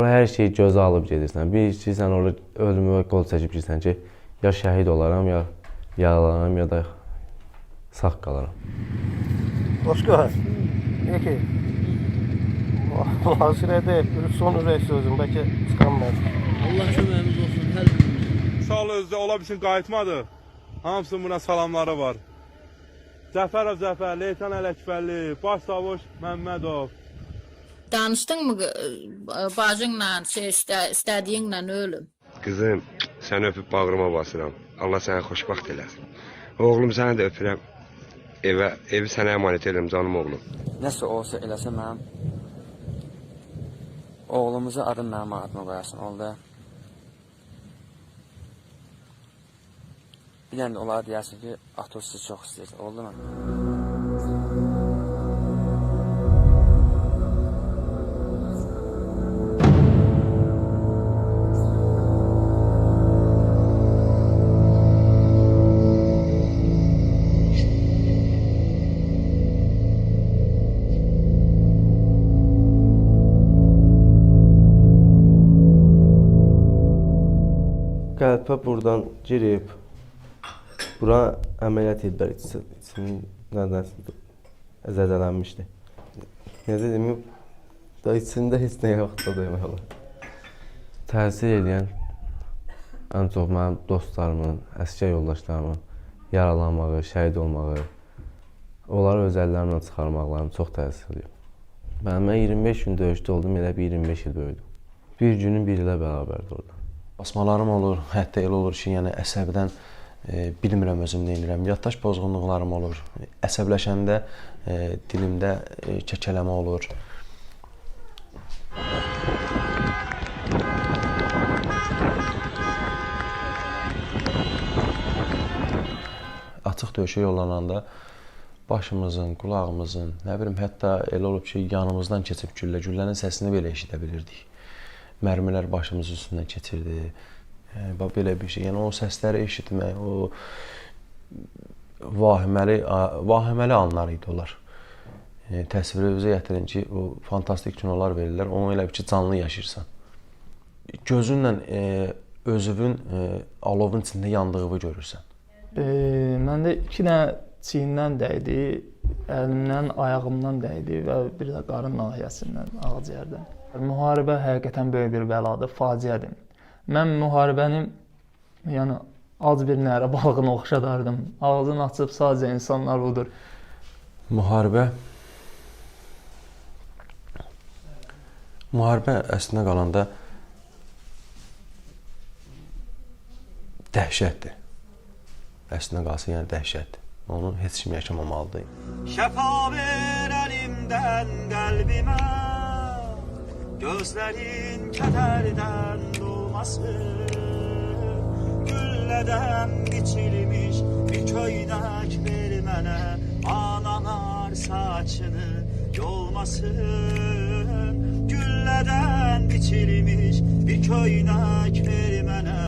Hər şeyi gözə alıb gedirsən. Bir istəyirsən orada ölümə qol çəkib girsən ki, ya şəhid olaram, ya yaralanaram, ya da sağ qalaram. Başka? Peki. Hasrede bir son ürək sözüm bəlkə çıxanmadı. Allah köməyimiz olsun hər birimiz. Sağ ol özdə ola bilsin qayıtmadı. Hamısının buna salamları var. Cəfərov Cəfər, Leytan Ələkbərli, Başsavuş Məmmədov. Danıştın mı e, bacınla, şey, iste, istediğinle ölüm? Qızım, səni öpüb bağrıma basıram. Allah səni xoşbəxt eləsin. Oğlum səni də öpürəm. Evə, evi sənə əmanət edirəm canım oğlum. Nəsə olsa eləsə mənim oğlumuzu adım mənim adıma qoyarsın, oldu. Bir dənə də olar deyərsin ki, Atos sizi çox istəyir, oldu mu? Qəlbə buradan girib, bura əməliyyat ediblər. İçi- İçindən nəsə zədələnmişdi. Necə deyim, da içində heç nə yoxdur demək olar. Təsir edən ən çox mənim dostlarımın, əsgər yoldaşlarımın yaralanmağı, şəhid olmağı, onları öz əllərimlə çıxarmaqlarım çox təsir edib. Mən, mən 25 gün döyüşdə oldum, elə bir 25 il böyüdüm. Bir günün biri ilə bərabərdir orada. Basmalarım olur, hətta elə olur ki, yəni əsəbdən e, bilmirəm özüm nə. Yaddaş pozğunluqlarım olur. Əsəbləşəndə e, dilimdə e, kəkələmə olur. Açıq döyüşə yollananda başımızın, qulağımızın, nə bilim, hətta elə olub ki, yanımızdan keçib güllə, güllənin səsini belə eşidə bilirdik. Mərmilər başımızın üstündən keçirdi. E, bax belə bir şey. Yəni o səsləri eşitmək, o vahiməli vahiməli anlar idi onlar. E, təsvirə gətirin ki, o fantastik kinolar verirlər. Onu elə bil ki, canlı yaşayırsan. Gözünlə e, özünün e, alovun içində yandığını görürsən. E, məndə iki dənə çiynindən dəydi, əlimdən, ayağımdan dəydi və bir də qarın nahiyəsindən, ağciyərdən. Müharibə həqiqətən böyük bir bəladır, faciədir. Mən müharibəni yəni ac bir nərə balığına oxşadardım. Ağzını açıb sadəcə insanlar budur. Müharibə Müharibə əslində qalanda dəhşətdir. Əslində qalsa yəni dəhşətdir. Onu heç kim yaşamamalıdır. Şəfa ver əlimdən qəlbimə Gözlərin kədərdən dolmasın Güllədən biçilmiş bir köynək ver mənə Ananar saçını yolmasın Güllədən biçilmiş bir köynək ver mənə